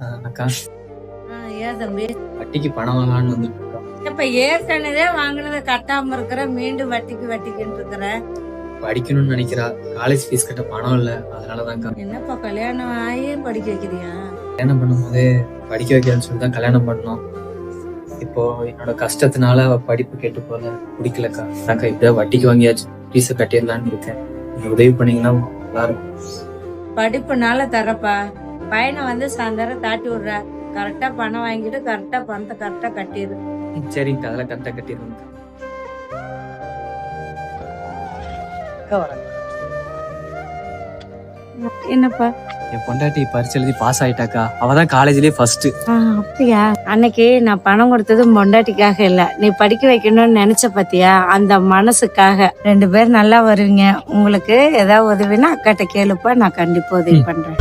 அக்கா ஏன் தம்பி. வட்டிக்கு பணம் வாங்கலாம்னு வந்துட்டு இருக்கோம் இப்ப ஏற்கனவே வாங்கினதை கட்டாம இருக்கிற மீண்டும் வட்டிக்கு வட்டிக்குன்னு இருக்கிற? படிக்கணும்னு நினைக்கிறா. காலேஜ் ஃபீஸ் கட்ட பணம் இல்ல. அதனாலதான்க்கா. என்னப்பா கல்யாணம் ஆகி படிக்க வைக்கிறியா? கல்யாணம் பண்ணும்போதே படிக்க வைக்கிறேன்னு சொல்லி தான் கல்யாணம் பண்ணோம். இப்போ என்னோட கஷ்டத்தினால அவ படிப்பு கேட்டு போல பிடிக்கலக்கா. அக்கா இப்படியே வட்டிக்கு வாங்கியாச்சு. ஃபீஸை கட்டிடலான்னு இருக்கேன். நீங்க உதவி பண்ணீங்கன்னா நல்லா இருக்கும். படிப்புனால தரப்பா. பையனை வந்து சாயந்தரம் தாட்டி விடுற. கரெக்டா பணம் வாங்கிட்டு கரெக்டா பணத்தை கரெக்டா கட்டிடு. ம், சரிங்கக்கா. அதெல்லாம் கரெக்டாக வரேன் என்னப்பா? என் பொண்டாட்டி பரிச்சு எழுதி பாஸ் ஆயிட்டாக்கா. அவ தான் காலேஜ்லயே ஃபர்ஸ்ட் அப்படியா? அன்னைக்கு நான் பணம் கொடுத்தது பொண்டாட்டிக்காக இல்ல. நீ படிக்க வைக்கணும்னு நினைச்ச பாத்தியா? அந்த மனசுக்காக. ரெண்டு பேர் நல்லா வருவீங்க. உங்களுக்கு ஏதாவது உதவினா அக்காட்ட கேளுப்பா. நான் கண்டிப்பா உதவி பண்றேன்.